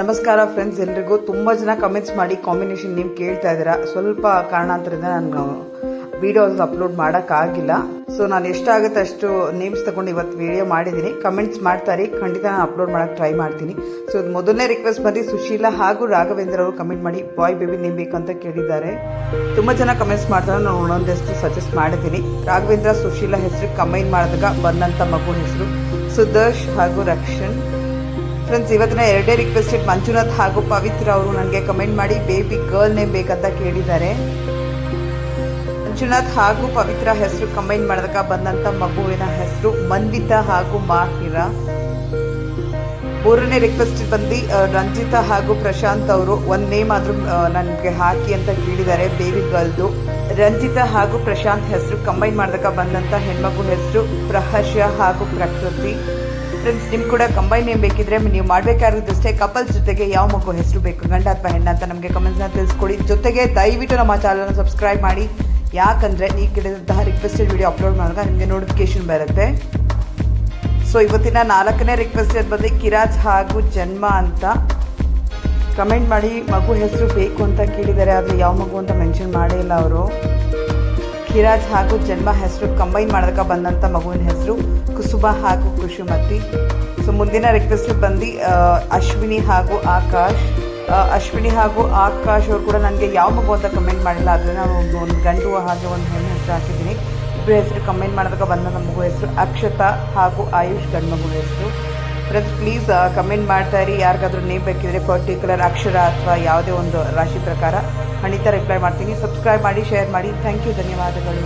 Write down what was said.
ನಮಸ್ಕಾರ ಫ್ರೆಂಡ್ಸ್ ಎಲ್ರಿಗೂ ತುಂಬ ಜನ ಕಮೆಂಟ್ಸ್ ಮಾಡಿ ಕಾಂಬಿನೇಷನ್ ನೇಮ್ ಕೇಳ್ತಾ ಇದ್ದೀರಾ? ಸ್ವಲ್ಪ ಕಾರಣಾಂತರದಿಂದ ನಾನು ವಿಡಿಯೋಸ್ ಅಪ್ಲೋಡ್ ಮಾಡೋಕ್ಕಾಗಿಲ್ಲ ಸೊ ನಾನು ಎಷ್ಟಾಗುತ್ತೆ ಅಷ್ಟು ನೇಮ್ಸ್ ತಗೊಂಡು ಇವತ್ತು ವಿಡಿಯೋ ಮಾಡಿದ್ದೀನಿ. ಕಮೆಂಟ್ಸ್ ಮಾಡ್ತಾರೆ ಖಂಡಿತ ನಾನು ಅಪ್ಲೋಡ್ ಮಾಡೋಕ್ಕೆ ಟ್ರೈ ಮಾಡ್ತೀನಿ. ಸೊ ಮೊದಲನೇ ರಿಕ್ವೆಸ್ಟ್ ಬಂದು ಸುಶೀಲಾ ಹಾಗೂ ರಾಘವೇಂದ್ರ ಅವರು ಕಮೆಂಟ್ ಮಾಡಿ ಬಾಯ್ ಬೇಬಿ ನೇಮ್ ಬೇಕಂತ ಕೇಳಿದ್ದಾರೆ. ತುಂಬ ಜನ ಕಮೆಂಟ್ಸ್ ಮಾಡ್ತಾರೆ, ನಾನು ಒಂದೊಂದಷ್ಟು ಸಜೆಸ್ಟ್ ಮಾಡಿದ್ದೀನಿ. ರಾಘವೇಂದ್ರ, ಸುಶೀಲಾ ಹೆಸರು ಕಂಬೈನ್ ಮಾಡಿದಾಗ ಬಂದಂಥ ಮಗು ಹೆಸರು ಸುದರ್ಶ್ ಹಾಗೂ ರಕ್ಷಣ್. ಫ್ರೆಂಡ್ಸ್ ಇವತ್ತಿನ ಎರಡೇ ರಿಕ್ವೆಸ್ಟೆಡ್ ಮಂಜುನಾಥ್ ಹಾಗೂ ಪವಿತ್ರ ಅವರು ನನಗೆ ಕಮೆಂಟ್ ಮಾಡಿ ಬೇಬಿ ಗರ್ಲ್ನೇ ಬೇಕಂತ ಕೇಳಿದ್ದಾರೆ. ಮಂಜುನಾಥ್ ಹಾಗೂ ಪವಿತ್ರ ಹೆಸರು ಕಂಬೈನ್ ಮಾಡಿದಾಗ ಬಂದಂತ ಮಗುವಿನ ಹೆಸರು ಮನ್ವಿತಾ ಹಾಗೂ ಮಾಹಿರ. ಮೂರನೇ ರಿಕ್ವೆಸ್ಟ್ ಬಂದು ರಂಜಿತಾ ಹಾಗೂ ಪ್ರಶಾಂತ್ ಅವರು ಒಂದು ನೇಮ್ ಆದ್ರೂ ನನಗೆ ಹಾಕಿ ಅಂತ ಕೇಳಿದ್ದಾರೆ ಬೇಬಿ ಗರ್ಲ್ದು ರಂಜಿತಾ ಹಾಗೂ ಪ್ರಶಾಂತ್ ಹೆಸರು ಕಂಬೈನ್ ಮಾಡಿದಾಗ ಬಂದಂತ ಹೆಣ್ಮಗು ಹೆಸರು ಪ್ರಹರ್ಷ ಹಾಗೂ ಪ್ರಕೃತಿ. ಫ್ರೆಂಡ್ಸ್ ನಿಮ್ಗೆ ಕೂಡ ಕಂಬೈನ್ ನೇಮ್ ಬೇಕಿದ್ರೆ ನೀವು ಮಾಡಬೇಕಾಗಿರೋದಷ್ಟೇ ಕಪಲ್ಸ್ ಜೊತೆಗೆ ಯಾವ ಮಗು ಹೆಸರು ಬೇಕು, ಗಂಡ ಅಥವಾ ಹೆಣ್ಣ ಅಂತ ನಮಗೆ ಕಮೆಂಟ್ಸ್ನ ತಿಳಿಸ್ಕೊಡಿ. ಜೊತೆಗೆ ದಯವಿಟ್ಟು ನಮ್ಮ ಚಾನಲ್ನ ಸಬ್ಸ್ಕ್ರೈಬ್ ಮಾಡಿ. ಯಾಕಂದರೆ ಈ ಕೇಳಿದಂತಹ ರಿಕ್ವೆಸ್ಟೆಡ್ ವಿಡಿಯೋ ಅಪ್ಲೋಡ್ ಮಾಡಿದಾಗ ನಿಮಗೆ ನೋಟಿಫಿಕೇಶನ್ ಬರುತ್ತೆ. ಸೊ ಇವತ್ತಿನ ನಾಲ್ಕನೇ ರಿಕ್ವೆಸ್ಟೆಡ್ ಬಂದು ಕಿರಾಜ್ ಹಾಗೂ ಜನ್ಮ ಅಂತ. ಕಮೆಂಟ್ ಮಾಡಿ ಮಗು ಹೆಸರು ಬೇಕು ಅಂತ ಕೇಳಿದ್ದಾರೆ ಆದರೆ ಯಾವ ಮಗು ಅಂತ ಮೆನ್ಷನ್ ಮಾಡೇ ಇಲ್ಲ ಅವರು. ಕಿರಾಜ್ ಹಾಗೂ ಜನ್ಮ ಹೆಸರು ಕಂಬೈನ್ ಮಾಡೋದಕ್ಕೆ ಬಂದಂಥ ಮಗುವಿನ ಹೆಸರು ಕುಸುಮ ಹಾಗೂ ಕುಶುಮತಿ. ಸೊ ಮುಂದಿನ ರಿಕ್ವೆಸ್ಟ್ ಬಂದು ಅಶ್ವಿನಿ ಹಾಗೂ ಆಕಾಶ್. ಅಶ್ವಿನಿ ಹಾಗೂ ಆಕಾಶ್ ಅವರು ಕೂಡ ನನಗೆ ಯಾವ ಮಗು ಅಂತ ಕಮೆಂಟ್ ಮಾಡಿಲ್ಲ. ಆದರೆ ನಾನು ಒಂದು ಒಂದು ಗಂಡು ಹಾಗೆ ಒಂದು ಹೆಣ್ಣು ಹೆಸರು ಹಾಕಿದ್ದೀನಿ. ಇಬ್ಬರು ಹೆಸರು ಕಮೆಂಟ್ ಮಾಡೋದಕ್ಕೆ ಬಂದಂಥ ಮಗು ಹೆಸರು ಅಕ್ಷತಾ ಹಾಗೂ ಆಯುಷ್ ಗಂಡು ಮಗು ಹೆಸರು. ಫ್ರೆಂಡ್ಸ್ ಪ್ಲೀಸ್ ಕಮೆಂಟ್ ಮಾಡ್ತಾ ಇರಿ. ಯಾರಿಗಾದ್ರೂ ನೇಮ್ ಬೇಕಿದ್ರೆ ಪರ್ಟಿಕ್ಯುಲರ್ ಅಕ್ಷರ ಅಥವಾ ಯಾವುದೇ ಒಂದು ರಾಶಿ ಪ್ರಕಾರ ಖಂಡಿತ ರಿಪ್ಲೈ ಮಾಡ್ತೀನಿ. ಸಬ್ಸ್ಕ್ರೈಬ್ ಮಾಡಿ ಶೇರ್ ಮಾಡಿ. ಥ್ಯಾಂಕ್ ಯು ಧನ್ಯವಾದಗಳು.